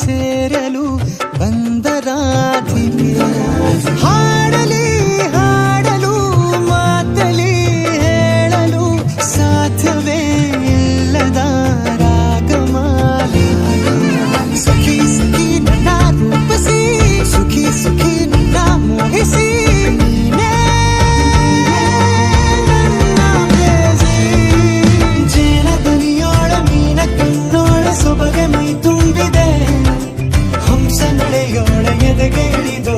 ಸೇರಲು ಬಂದರಾಧಿಪಿ ಹಾಡಲಿ ಹಾಡಲು ಮಾತಲಿ ಹೇಳಲು ಸಾಧ್ಯವೇ ಇಲ್ಲದ ರಾಗಮಾಲಿ. ಸಖಿ 给你的